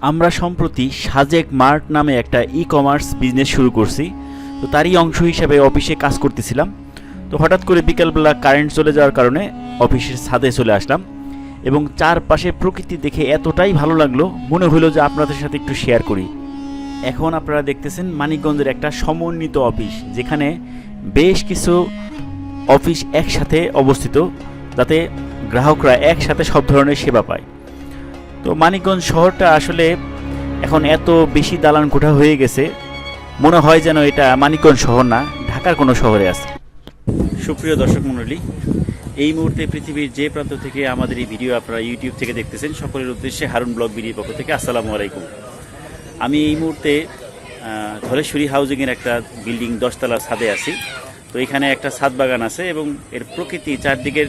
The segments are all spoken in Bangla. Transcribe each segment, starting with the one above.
আমরা সম্প্রতি সাজেক মার্ট নামে একটা ই কমার্স বিজনেস শুরু করছি। তো তারই অংশ হিসাবে অফিসে কাজ করতেছিলাম। তো হঠাৎ করে বিকালবেলা কারেন্ট চলে যাওয়ার কারণে অফিসের ছাদে চলে আসলাম এবং চারপাশে প্রকৃতি দেখে এতটাই ভালো লাগল, মনে হলো যে আপনাদের সাথে একটু শেয়ার করি। এখন আপনারা দেখতেছেন মানিকগঞ্জের একটা সমন্বিত অফিস, যেখানে বেশ কিছু অফিস একসাথে অবস্থিত, যাতে গ্রাহকরা একসাথে সব ধরনের সেবা পায়। তো মানিকগঞ্জ শহরটা আসলে এখন এত বেশি দালান কোঠা হয়ে গেছে, মনে হয় যেন এটা মানিকগঞ্জ শহর না, ঢাকার কোনো শহরে আছে। সুপ্রিয় দর্শক মণ্ডলী, এই মুহূর্তে পৃথিবীর যে প্রান্ত থেকে আমাদের এই ভিডিও আপনারা ইউটিউব থেকে দেখতেছেন, সকলের উদ্দেশ্যে হারুন ব্লগ ভিডিওর পক্ষ থেকে আসসালামু আলাইকুম। আমি এই মুহূর্তে ধলেশ্বরী হাউজিংয়ের একটা বিল্ডিং দশতলা ছাদে আছি। তো এখানে একটা ছাদ বাগান আছে এবং এর প্রকৃতি চারদিকের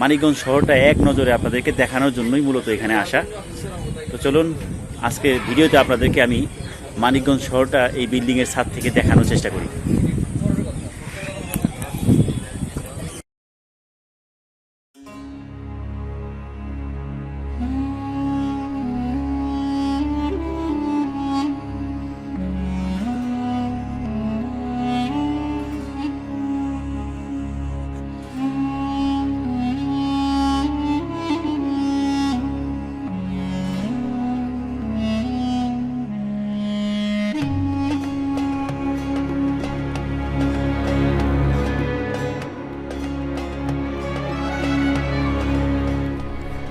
মানিকগঞ্জ শহরটা এক নজরে আপনাদেরকে দেখানোর জন্যই মূলত এখানে আসা। তো চলুন আজকে ভিডিওতে আপনাদেরকে আমি মানিকগঞ্জ শহরটা এই বিল্ডিংয়ের ছাদ থেকে দেখানোর চেষ্টা করি।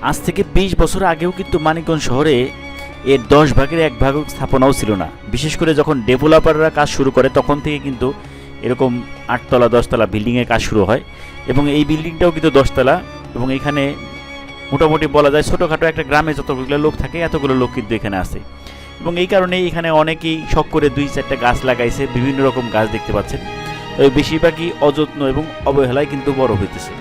আজ থেকে বিশ বছর আগেও কিন্তু মানিকগঞ্জ শহরে এর দশ ভাগের এক ভাগ স্থাপনাও ছিল না। বিশেষ করে যখন ডেভেলপাররা কাজ শুরু করে, তখন থেকে কিন্তু এরকম আটতলা, দশতলা বিল্ডিংয়ের কাজ শুরু হয় এবং এই বিল্ডিংটাও কিন্তু দশতলা এবং এখানে মোটামুটি বলা যায় ছোটোখাটো একটা গ্রামে যতগুলো লোক থাকে, এতগুলো লোক কিন্তু এখানে আসে এবং এই কারণে এখানে অনেকেই শখ করে দুই চারটা গাছ লাগাইছে, বিভিন্ন রকম গাছ দেখতে পাচ্ছেন। তবে বেশিরভাগই অযত্ন এবং অবহেলায় কিন্তু বড় হইতেছে।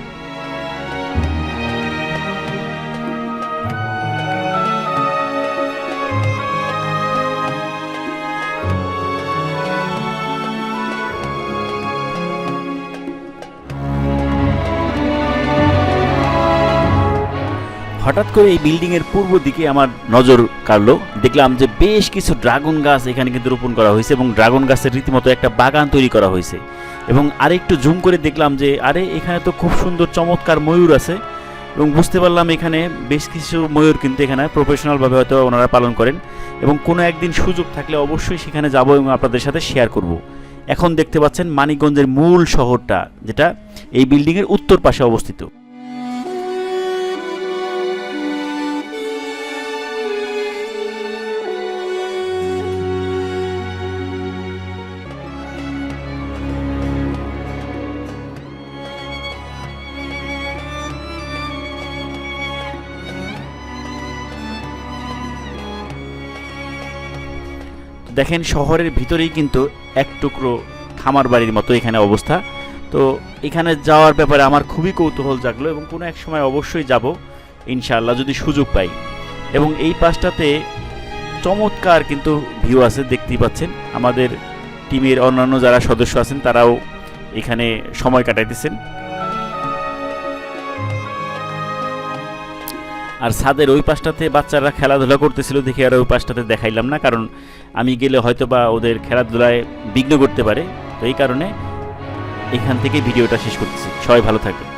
হঠাৎ করে এই বিল্ডিং এর পূর্ব দিকে আমার নজর কাড়লো। দেখলাম যে বেশ কিছু ড্রাগন গাছ এখানে কিন্তু রোপণ করা হয়েছে এবং ড্রাগন গাছের রীতিমতো একটা বাগান তৈরি করা হয়েছে। এবং আরেকটু জুম করে দেখলাম যে, আরে, এখানে তো খুব সুন্দর চমৎকার ময়ূর আছে। এবং বুঝতে পারলাম এখানে বেশ কিছু ময়ূর কিন্তু এখানে প্রফেশনালভাবে হয়তো ওনারা পালন করেন। এবং কোনো একদিন সুযোগ থাকলে অবশ্যই সেখানে যাব এবং আপনাদের সাথে শেয়ার করব। এখন দেখতে পাচ্ছেন মানিকগঞ্জের মূল শহরটা, যেটা এই বিল্ডিংয়ের উত্তর পাশে অবস্থিত। দেখেন শহরের ভিতরেই কিন্তু এক টুকরো খামার বাড়ির মতো এখানে অবস্থা। তো এখানে যাওয়ার ব্যাপারে আমার খুবই কৌতূহল জাগলো এবং কোনো এক সময় অবশ্যই যাব, ইনশাআল্লাহ, যদি সুযোগ পাই। এবং এই পাশটাতে চমৎকার কিন্তু ভিউ আছে, দেখতেই পাচ্ছেন। আমাদের টিমের অন্যান্য যারা সদস্য আছেন, তারাও এখানে সময় কাটাইতেছেন। আর ছাদের ওই পাশটাতে বাচ্চারা খেলাধুলা করতেছিল দেখে আর ওই পাশটাতে দেখাইলাম না, কারণ আমি গেলে হয়তো বা ওদের খেলাধুলায় বিঘ্ন করতে পারে। তো এই কারণে এখান থেকে ভিডিওটা শেষ করতেছি। সবাই ভালো থাকবে